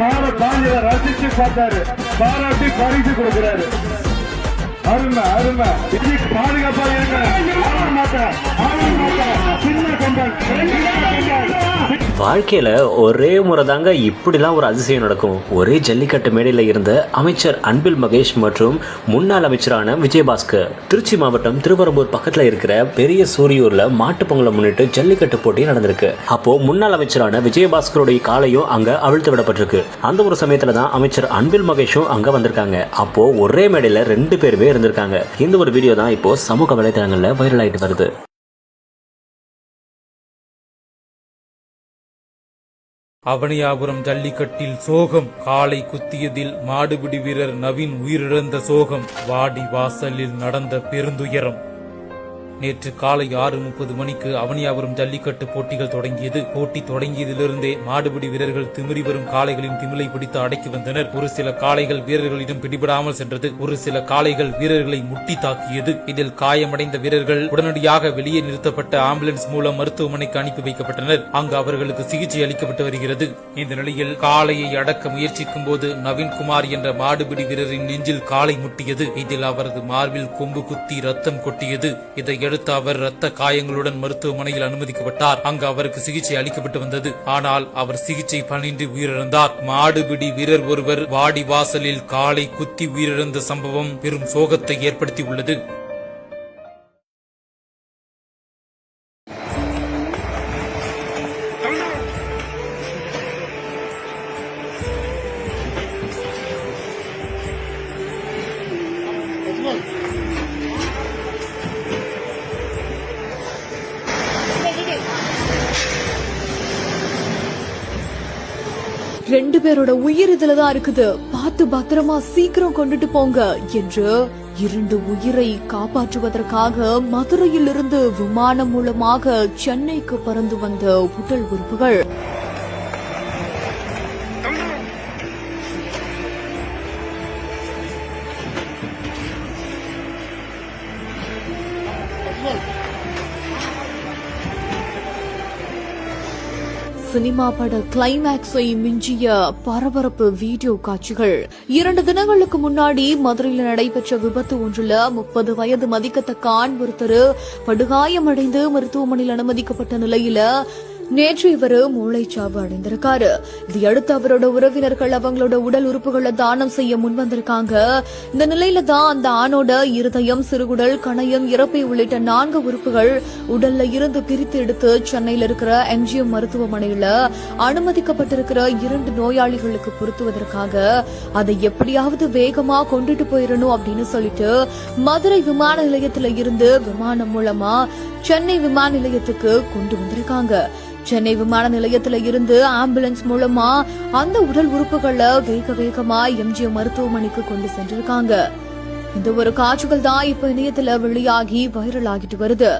மாலை காஞ்சில ரசிச்சு பார்த்தாரு. பாராட்டி பரிசு கொடுக்கிறாரு. அருமை அருமை. இன்னைக்கு பாதுகாப்பா இருங்க. மாட்டேன் வாழ்க்கையில் ஒரே முறை தாங்க இப்படிலாம் ஒரு அதிசயம் நடக்கும். ஒரே ஜல்லிக்கட்டு மேடையில் இருந்த அமைச்சர் அன்பில் மகேஷ் மற்றும் முன்னாள் அமைச்சரான விஜயபாஸ்கர் திருச்சி மாவட்டம் திருவரம்பூர் பக்கத்தில் இருக்கிற பெரிய சூரியூரில் மாட்டுப் பொங்கலை முன்னிட்டு ஜல்லிக்கட்டு போட்டி நடந்திருக்கு. அப்போ முன்னாள் அமைச்சரான விஜயபாஸ்கருடைய காலையும் அங்க அவிழ்த்து விடப்பட்டிருக்கு. அந்த ஒரு சமயத்தில் தான் அமைச்சர் அன்பில் மகேஷும் அங்க வந்திருக்காங்க. அப்போ ஒரே மேடையில் ரெண்டு பேருமே இருந்திருக்காங்க. இந்த ஒரு வீடியோ தான் இப்போ சமூக வலைதளங்களில் வைரல் ஆகிட்டு வருது. அவனியாபுரம் ஜல்லிக்கட்டில் சோகம் காலை குத்தியதில் மாடுபிடி வீரர் நவீன் உயிரிழந்த சோகம் வாடி வாசலில் நடந்த பெருந்துயரம். நேற்று காலை ஆறு முப்பது மணிக்கு அவனியாபுரம் ஜல்லிக்கட்டு போட்டிகள் தொடங்கியது. போட்டி தொடங்கியதிலிருந்தே மாடுபிடி வீரர்கள் திமிரி வரும் காளைகளின் திமிலை பிடித்து அடக்கி வந்தனர். ஒரு சில காளைகள் வீரர்களிடம் பிடிபடாமல் சென்றது. ஒரு சில காளைகள் வீரர்களை முட்டி தாக்கியது. இதில் காயமடைந்த வீரர்கள் உடனடியாக வெளியே நிறுத்தப்பட்ட ஆம்புலன்ஸ் மூலம் மருத்துவமனைக்கு அனுப்பி வைக்கப்பட்டனர். அங்கு அவர்களுக்கு சிகிச்சை அளிக்கப்பட்டு வருகிறது. இந்த நிலையில் காளையை அடக்க முயற்சிக்கும் போது நவீன்குமார் என்ற மாடுபிடி வீரரின் நெஞ்சில் காளை முட்டியது. இதில் அவரது மார்பில் கொம்பு குத்தி ரத்தம் கொட்டியது. இதை அடுத்து அவர் ரத்த காயங்களுடன் மருத்துவமனையில் அனுமதிக்கப்பட்டார். அங்கு அவருக்கு சிகிச்சை அளிக்கப்பட்டு வந்தது. ஆனால் அவர் சிகிச்சை பணின்றி உயிரிழந்தார். மாடுபிடி வீரர் ஒருவர் வாடி வாசலில் காலை குத்தி உயிரிழந்த சம்பவம் பெரும் சோகத்தை ஏற்படுத்தியுள்ளது. ரெண்டு பேரோட உயிர் இதுல தான் இருக்குது. பார்த்து பத்திரமா சீக்கிரம் கொண்டுட்டு போங்க என்று இரண்டு உயிரை காப்பாற்றுவதற்காக மதுரையில் இருந்து விமானம் மூலமாக சென்னைக்கு பறந்து வந்த உடல் உறுப்புகள் சினிமா பட கிளைமேக்ஸை மிஞ்சிய பரபரப்பு வீடியோ காட்சிகள். இரண்டு தினங்களுக்கு முன்னாடி மதுரையில் நடைபெற்ற விபத்து ஒன்றில் முப்பது வயது மதிக்கத்தக்க ஆண் ஒருத்தர் படுகாயமடைந்து மருத்துவமனையில் அனுமதிக்கப்பட்ட நிலையில நேற்று இவர் மூளைச்சாவு அடைந்திருக்காரு. இதையடுத்து அவரோட உறவினர்கள் அவங்களோட உடல் உறுப்புகளை தானம் செய்ய முன் வந்திருக்காங்க இந்த நிலையில தான் அந்த ஆணோட இருதயம் சிறுகுடல் கணையம் இறப்பை உள்ளிட்ட நான்கு உறுப்புகள் உடல்ல இருந்து பிரித்து எடுத்து சென்னையில இருக்கிற எம்ஜிஎம் மருத்துவமனையில அனுமதிக்கப்பட்டிருக்கிற இரண்டு நோயாளிகளுக்கு பொருத்துவதற்காக அதை எப்படியாவது வேகமா கொண்டுட்டு போயிடணும் அப்படின்னு சொல்லிட்டு மதுரை விமான நிலையத்துல இருந்து விமானம் மூலமா சென்னை விமான நிலையத்துக்கு கொண்டு வந்திருக்காங்க. சென்னை விமான நிலையத்துல இருந்து ஆம்புலன்ஸ் மூலமா அந்த உடல் உறுப்புகளை வேக வேகமா எம்ஜிஎம் மருத்துவமனைக்கு கொண்டு சென்றிருக்காங்க. இந்த ஒரு காட்சிகள் தான் இப்ப இணையத்துல வெளியாகி வைரல் ஆகிட்டு வருது.